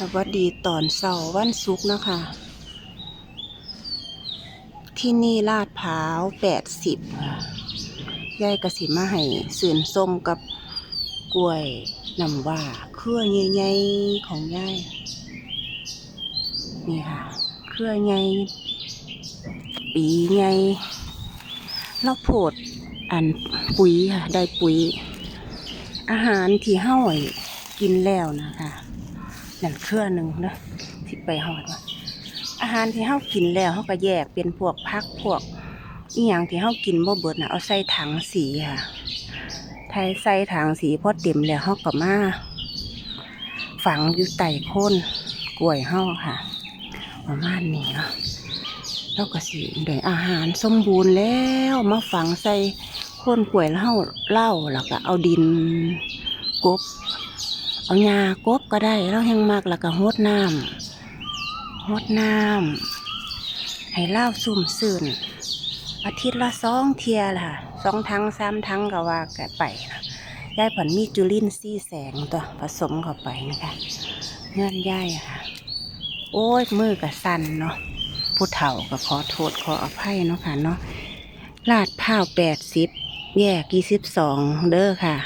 สวัสดีตอนเสาร์วันศุกร์นะคะ ที่นี่ลาดพร้าวแปดสิบยายกสิมาให้สื่นส้มกับกล้วยน้ำว่าเครือใหญ่ๆของยายนี่ค่ะ เครือใหญ่ปีใหญ่แล้วโพดอันปุ๋ยค่ะ ได้ปุ๋ย อาหารที่เฮ้าไอ้กินแล้วนะคะ นั่นเครือหนึ่งนะที่ไปหอดว่าอาหารที่เฮากินแล้วเฮาก็แยกเป็นพวกพักพวกอีหยังที่เฮากินบ่เบิดน่ะเอาใส่ถังสีค่ะไทยใส่ถังสีพอเต็มแล้วเฮาก็มาฝังอยู่ใต้โคนกล้วยเฮาค่ะประมาณนี้เนาะแล้วก็สิได้อาหารสมบูรณ์แล้วมาฝังใส่โคนกล้วยแล้วเฮาเล่าแล้วก็เอาดินกบ เอาหญ้ากบก็ได้แล้วแห้งมากแล้วก็หดน้ำหดน้ำให้เล่าซุ่มซื่นอาทิตย์ละสองเทียล่ะสองทั้งสามทั้งก็ว่าแกไปนะยายผันมีจุลินทรีย์แสงตัวผสมเข้าไปนะคะเงื่อนย่ายค่ะ โอ้ยมือกับสันเนาะผู้เฒ่าก็ขอโทษขออภัยเนาะค่ะเนาะลาดผ้าแปดสิบแยกยี่สิบสองเด้อค่ะ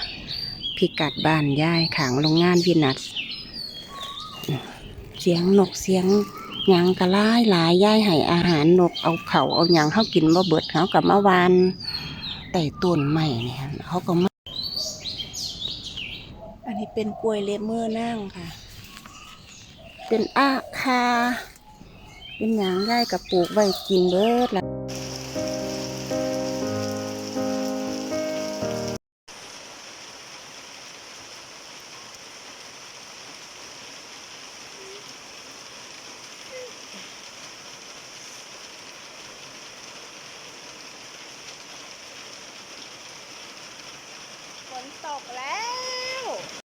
พิกัดบ้านยายขังโรงงานวินัสเสียงนกเสียงหยังกระล่ายหลายย่ายให้อาหารนกเอาเขาเอาหยังเขากินบ่เบิดเขากับมาวานแต่ต้นใหม่เนี่ยเขาก็มาอันนี้เป็นกล้วยเลมเมอร์นั่งค่ะ เป็นอาคา เป็นหยังย่ายกับปลูกไว้กินเบิดละ ตกแล้ว